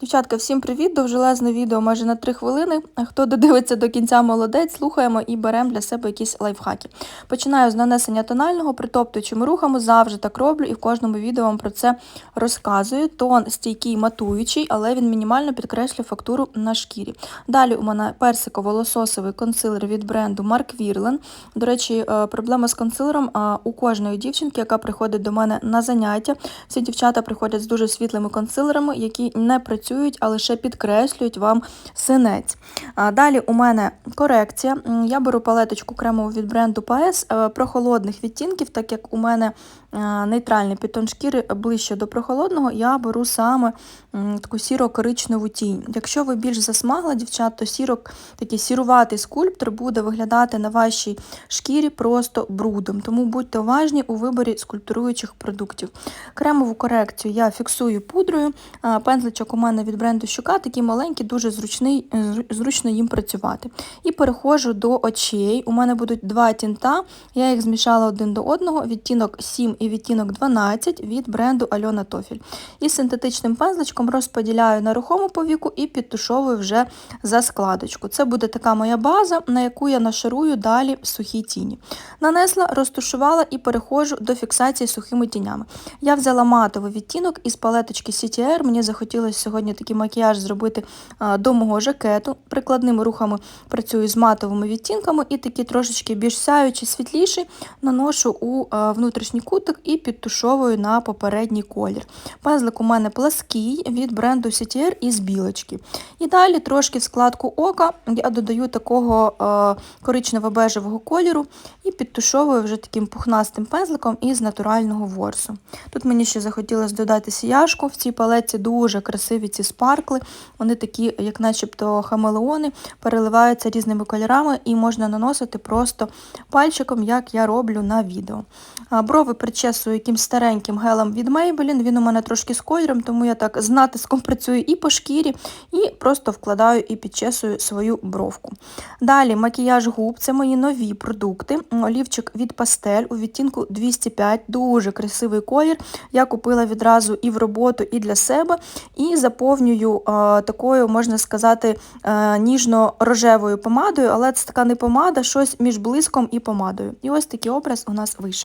Дівчатка, всім привіт! Довжелезне відео майже на 3 хвилини. Хто додивиться до кінця молодець, слухаємо і беремо для себе якісь лайфхаки. Починаю з нанесення тонального, притоптуючими рухами, завжди так роблю і в кожному відео вам про це розказую. Тон стійкий матуючий, але він мінімально підкреслює фактуру на шкірі. Далі у мене персиково-лососовий консилер від бренду Mark Virlen. До речі, е, проблема з консилером у кожної дівчинки, яка приходить до мене на заняття. Всі дівчата приходять з дуже світлими консилерами, які не працюють, а лише підкреслюють вам синець. Далі у мене корекція. Я беру палеточку кремову від бренду PS е, прохолодних відтінків, так як у мене е, нейтральний підтон шкіри ближче до прохолодного, я беру саме таку сіро-коричневу тінь. Якщо ви більш засмагла, дівчат, то сіро, такий сіруватий скульптор буде виглядати на вашій шкірі просто брудом. Тому будьте уважні у виборі скульптуруючих продуктів. Кремову корекцію я фіксую пудрою. Пензличок у мене від бренду Щука, такий маленький, дуже зручний, е, зручно їм працювати. І переходжу до очей. У мене будуть два тінта. Я їх змішала один до одного, відтінок 7 і відтінок 12 від бренду Альона Тофіль. І синтетичним пензличком розподіляю на рухому повіку і підтушовую вже за складочку. Це буде така моя база, на яку я нашарую далі сухі тіні. Нанесла, розтушувала і переходжу до фіксації сухими тінями. Я взяла матовий відтінок із палеточки CTR. Мені захотілося сьогодні такий макіяж зробити до мого жакету. Прикладними рухами працюю з матовими відтінками і такі трошечки більш сяючі, світліші наношу у внутрішній кутик і підтушовую на попередній колір. Пензлик у мене плаский від бренду CTR із білочки. І далі трошки в складку ока я додаю такого коричнево-бежевого кольору і підтушовую вже таким пухнастим пензликом із натурального ворсу. Тут мені ще захотілося додати сіяшку. В цій палеці дуже красиві ці спаркли. Вони такі, як начебто хамелеони, переливаються різними кольорами і можна наносити просто пальчиком, як я роблю на відео. Брови причесую якимсь стареньким гелем від Maybelline. Він у мене трошки з кольором, тому я так з натиском працюю і по шкірі, і просто вкладаю і підчесую свою бровку. Далі макіяж губ це мої нові продукти. Олівчик від пастель у відтінку 205, дуже красивий колір. Я купила відразу і в роботу, і для себе. І заповнюю е, такою, можна сказати, е, ніжно-рожевою помадою, але це така не помада, щось між блиском і помадою. І ось такий образ у нас вийшов.